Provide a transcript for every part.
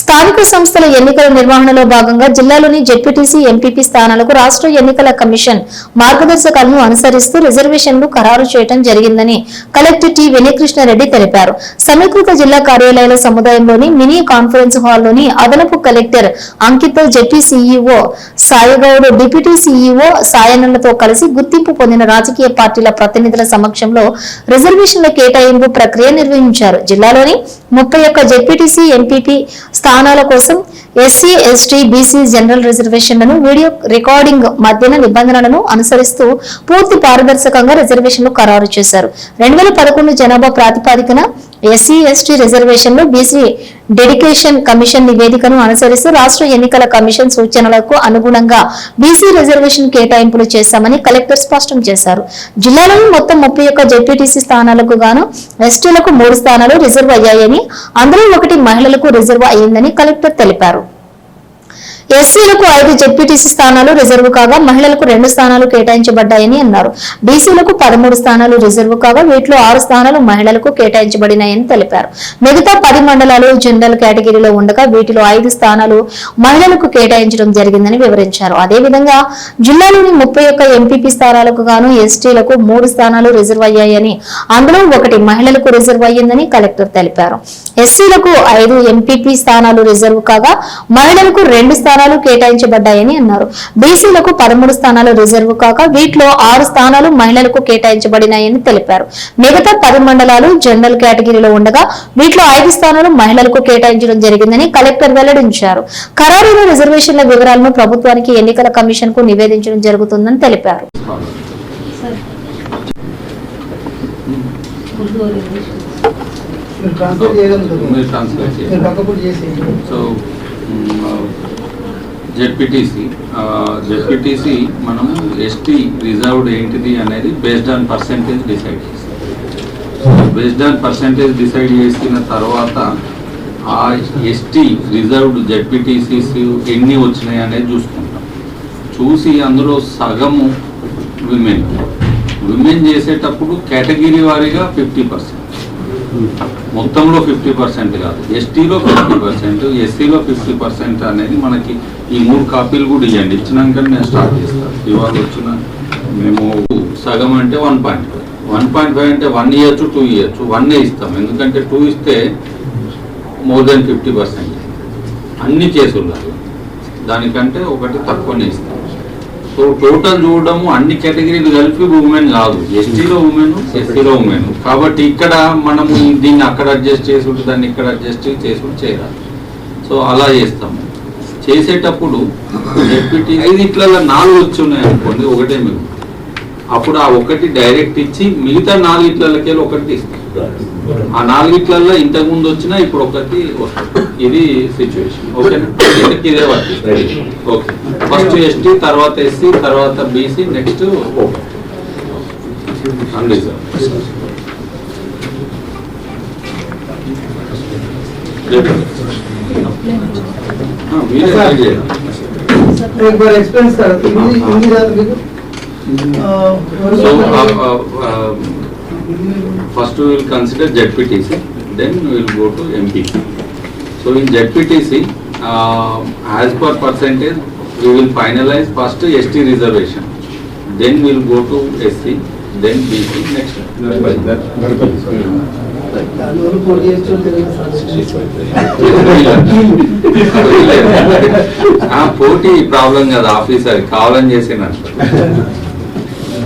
స్థానిక సంస్థల ఎన్నికల నిర్వహణలో భాగంగా జిల్లాలోని జెడ్పీటీసీ ఎంపీపీ స్థానాలకు రాష్ట్ర ఎన్నికల కమిషన్ మార్గదర్శకాలను అనుసరిస్తూ రిజర్వేషన్లు ఖరారు చేయడం జరిగిందని కలెక్టర్ టి వినయకృష్ణారెడ్డి తెలిపారు. సమీకృత జిల్లా కార్యాలయాల సముదాయంలోని మినీ కాన్ఫరెన్స్ హాల్లోని అదనపు collector Ankita ZP CEO Sai Goud deputy CEO సాయనలతో కలిసి గుర్తింపు పొందిన రాజకీయ పార్టీల ప్రతినిధుల సమక్షంలో రిజర్వేషన్ల కేటాయింపు ప్రక్రియ నిర్వహించారు. జిల్లాలోని ముప్పై ఒక్క జెడ్పీటీసీ ఎంపీపీ స్థానాల కోసం ఎస్సీ ఎస్టీ బీసీ జనరల్ రిజర్వేషన్లను వీడియో రికార్డింగ్ మధ్యన నిబంధనలను అనుసరిస్తూ పూర్తి పారదర్శకంగా రిజర్వేషన్లు ఖరారు చేశారు. రెండు వేల పదకొండు జనాభా ప్రాతిపాదికన ఎస్సీ ఎస్టీ రిజర్వేషన్లు బీసీ డెడికేషన్ కమిషన్ నివేదికను అనుసరిస్తూ రాష్ట్ర ఎన్నికల కమిషన్ సూచనలకు అనుగుణంగా బీసీ రిజర్వేషన్ కేటాయింపులు చేశామని కలెక్టర్ స్పష్టం చేశారు. జిల్లాలోని మొత్తం ముప్పై ఒక్క జెడ్పీటీసీ స్థానాలకు గాను ఎస్టీలకు మూడు స్థానాలు రిజర్వ్ అయ్యాయని అందులో ఒకటి మహిళలకు రిజర్వ్ అయ్యిందని కలెక్టర్ తెలిపారు. ఎస్సీలకు ఐదు జెడ్పీటీసీ స్థానాలు రిజర్వ్ కాగా మహిళలకు రెండు స్థానాలు కేటాయించబడ్డాయని అన్నారు. బీసీలకు పదమూడు స్థానాలు రిజర్వ్ కాగా వీటిలో ఆరు స్థానాలు మహిళలకు కేటాయించబడినాయని తెలిపారు. మిగతా పది మండలాలు జనరల్ కేటగిరీలో ఉండగా వీటిలో ఐదు స్థానాలు మహిళలకు కేటాయించడం జరిగిందని వివరించారు. అదేవిధంగా జిల్లాలోని ముప్పై ఒక్క ఎంపీపీ స్థానాలకు గాను ఎస్టీలకు మూడు స్థానాలు రిజర్వ్ అయ్యాయని అందులో ఒకటి మహిళలకు రిజర్వ్ అయ్యిందని కలెక్టర్ తెలిపారు. ఎస్సీలకు ఐదు ఎంపీపీ స్థానాలు రిజర్వ్ కాగా మహిళలకు రెండు స్థానాలు కేటాయించబడ్డాయని అన్నారు. బీసీలకు పదమూడు స్థానాలు రిజర్వ్ కాగా వీటిలో ఆరు స్థానాలు మహిళలకు కేటాయించబడినాయని తెలిపారు. మిగతా పది మండలాలు జనరల్ కేటగిరీలో ఉండగా వీటిలో ఐదు స్థానాలు మహిళలకు కేటాయించడం జరిగిందని కలెక్టర్ వెల్లడించారు. ఖరారైన రిజర్వేషన్ల వివరాలను ప్రభుత్వానికి ఎన్నికల కమిషన్కు నివేదించడం జరుగుతుందని తెలిపారు. మీరు ట్రాన్స్ఫర్ చేయడం మీరు ట్రాన్స్ఫర్ చేయండి. మీరు పక్కపూట చేసేయండి సో జెడ్పీటీసీ జెడ్పీటీసీ మనం ఎస్టీ రిజర్వ్డ్ ఏంటిది అనేది బేస్డ్ ఆన్ పర్సెంటేజ్ డిసైడ్ చేస్తాం. బేస్డ్ ఆన్ పర్సెంటేజ్ డిసైడ్ చేసిన తర్వాత ఆ ఎస్టీ రిజర్వ్డ్ జెడ్పీటీసీస్ ఎన్ని వచ్చినాయి అనేది చూసుకుంటాం. చూసి అందులో సగము విమెన్ విమెన్ చేసేటప్పుడు కేటగిరీ వారీగా ఫిఫ్టీ పర్సెంట్ మొత్తంలో ఫిఫ్టీ పర్సెంట్ కాదు. ఎస్టీలో ఫిఫ్టీ పర్సెంట్ ఎస్సీలో ఫిఫ్టీ పర్సెంట్ అనేది మనకి ఈ మూడు కాపీలు కూడా ఇవ్వండి ఇచ్చినాక నేను స్టార్ట్ చేస్తాను ఇవాళ వచ్చిన మేము సగం అంటే one point five one point five అంటే వన్ ఇయర్స్ టూ ఇయర్స్ వన్నే ఇస్తాం. ఎందుకంటే టూ ఇస్తే మోర్ దెన్ ఫిఫ్టీ పర్సెంట్ అన్ని కేసుల్లో దానికంటే ఒకటి తక్కువనే ఇస్తాం. సో టోటల్ చూడడము అన్ని కేటగిరీలు కలిపి ఉమెన్ కాదు. ఎస్టీలో ఉమెన్ ఎస్సీలో ఉమెన్ కాబట్టి ఇక్కడ మనము దీన్ని అక్కడ అడ్జస్ట్ చేసుకుంటే దాన్ని ఇక్కడ అడ్జస్ట్ చేసుకుంటూ చేయాలి. సో అలా చేస్తాము. చేసేటప్పుడు డెప్యూటీ ఐదు ఇట్ల నాలుగు వచ్చి ఉన్నాయి అనుకోండి ఒకటే మేము అప్పుడు ఆ ఒకటి డైరెక్ట్ ఇచ్చి మిగతా నాలుగిట్లకి ఒకటి తీస్తాం ఆ నాలుగిట్లలో ఇంతకు ముందు వచ్చినా ఇప్పుడు ఒకటి వస్తుంది. ఇది సిచ్యువేషన్ ఓకేనా ఇదే వర్తిస్తుంది ఓకే ఫస్ట్ ఎస్టీ తర్వాత ఎస్సీ తర్వాత BC next unreserve first will consider ZPTC then will go to MP so in ZPTC as per percentage we will finalise first ST reservation then will go to SC then BC next ఆ పోటీ problem కదా officer కావాలని చేసిన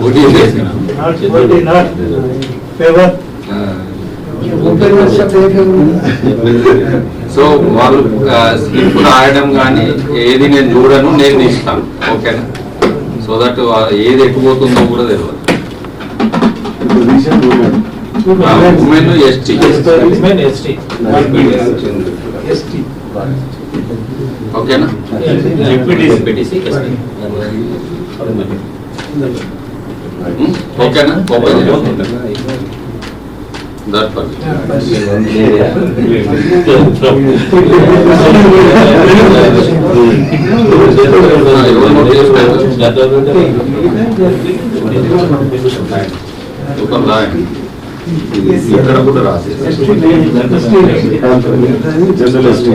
పోటీ చేసిన so వాళ్ళు slip రాయడం కానీ ఏది నేను చూడను నేను ఇస్తాను ఓకేనా? సో దట్ ఏది ఎట్టుపోతుందో కూడా తెలియదు. ఉమెన్ ఎస్టీ ఓకేనా Hmm? ఓకేనా ఓపెన్ దట్ ఒక రాయండి ఇక్కడ కూడా రాసేసి జర్నలిస్ట్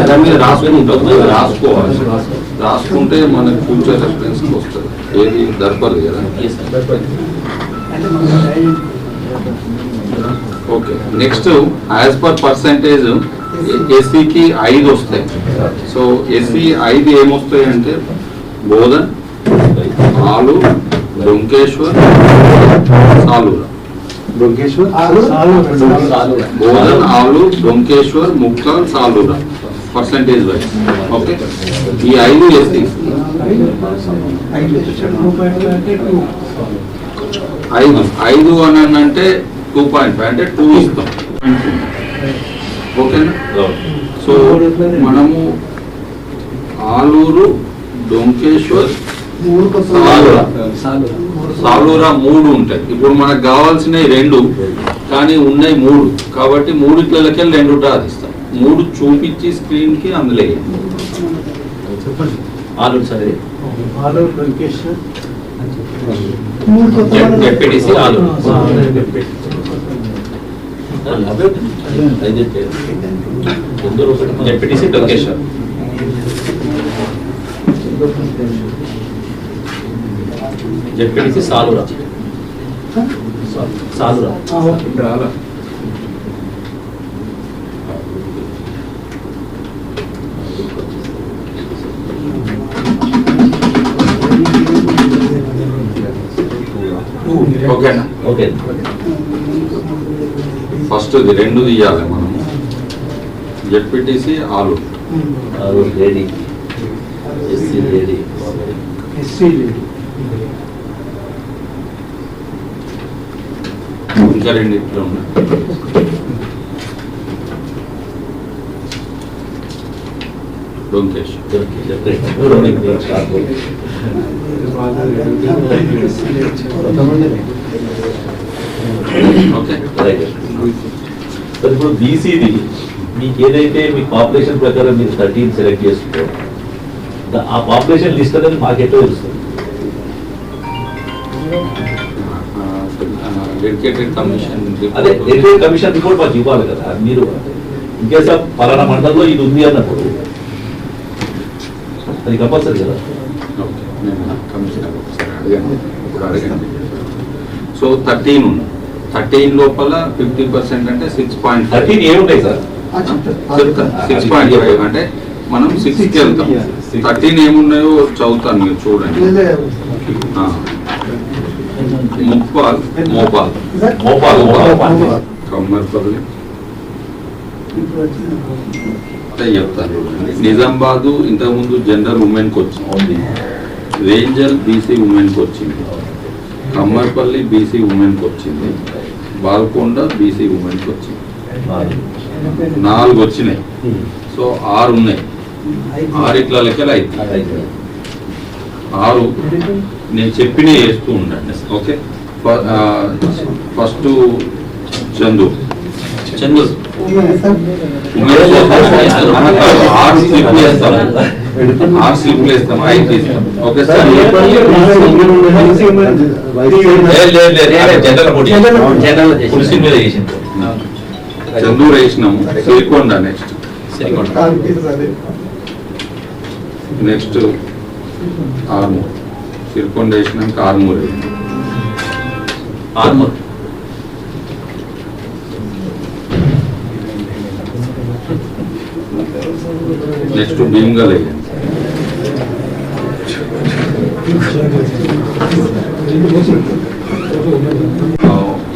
దాని మీద రాసుకుంటాం రాసుకోవాలి రాసుకుంటే మనకు ఫ్యూచర్ రెఫరెన్స్ వస్తుంది ఏది దర్పది కదా okay next as per percentage ఎస్సీకి ఐదు వస్తాయి సో ఎస్సీ ఐదు ఏమొస్తాయి అంటే బోధన్ ఆలు డొంకేశ్వర్ సాలూరా. డొంకేశ్వర్ బోధన్ ఆలు Donkeshwar Mukkal Salura. Percentage wise okay ఈ ఐదు ఎస్సీ ఐదు. ఐదు అని అంటే టూ పాయింట్ ఫైవ్ అంటే టూ ఇస్తాం. ఓకేనా సో మనము ఆలూరు డొంకేశ్వర్ సాలూరా. మూడు ఉంటాయి. ఇప్పుడు మనకు కావాల్సినవి రెండు కానీ ఉన్నాయి మూడు. కాబట్టి మూడిట్లకి రెండు తీస్తాం మూడు చూపించి స్క్రీన్కి అందులో. ఆలు సరే ఆలు. జెడ్పీటీసీ సాలురా. సాలురా. ఓకేనా? ఓకే. ఫస్ట్ ఇది రెండు తీయాలి మనం. జెడ్పీటీసీ ఆలు. ఆలు లేడీ ఎస్సీ లేడీ ఇంకా రెండు ఉన్నాయి డొంకేష్ ఓకే. ఇప్పుడు బీసీది మీకు ఏదైతే మీ పాపులేషన్ ప్రకారం మీరు థర్టీన్ సెలెక్ట్ చేసుకో ఆ పాపులేషన్ లిస్ట్ అనేది మాకు తెలుస్తుంది? డెడికేటెడ్ కమిషన్ అదే కమిషన్ రిపోర్ట్ మాకు ఇవ్వాలి కదా మీరు ఇంకేసా పలానా మండలంలో ఇది ఉంది అన్నప్పుడు అది కంపల్సరీ కదా? సో థర్టీన్ ఉంది. థర్టీన్ లోపల ఫిఫ్టీ పర్సెంట్ అంటే సిక్స్ పాయింట్ థర్టీన్ ఏమున్నాయి సార్? సిక్స్ పాయింట్ ఫైవ్ అంటే మనం సిక్స్కి వెళ్తాం. థర్టీన్ ఏమున్నాయో చదువుతాను మీరు చూడండి. ఆ. ముప్పాల్ మోపాల్. మోపాల్ కమ్మర్పల్లి అంటే చెప్తాను నిజామాబాదు ఇంతకుముందు జనరల్ ఉమెన్కి వచ్చింది. రేంజర్ బీసీ ఉమెన్కి వచ్చింది. కమ్మర్పల్లి బీసీ ఉమెన్కి వచ్చింది. బాల్కొండ బీసీ ఉమెన్కి వచ్చింది. నాలుగు వచ్చినాయి. సో ఆరు ఉన్నాయి. ఆరు ఇట్లా లెక్కలు అయితే ఆరు. నేను చెప్పిన వేస్తూ ఉండండి. Okay first Chandu. Chandu. Women ఆరు స్లిప్ వేస్తాం. ఆరు స్లిప్ వేస్తాం. ఐదు ఓకే సార్ జనరల్ మీద చందు వేసినాము. సిరికొండ నెక్స్ట్ నెక్స్ట్ ఆర్మూర్ సిరికొండ వేసినాక ఆర్మూర్ వేయండి. నెక్స్ట్ భీమ్గల్ వేయండి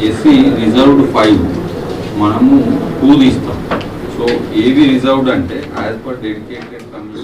ఎస్సీ రిజర్వ్డ్ ఫైవ్ మనము టూ తీస్తాం. సో ఏవి రిజర్వ్డ్ అంటే యాజ్ పర్ డెడికేటెడ్ కమ్యూనిటీ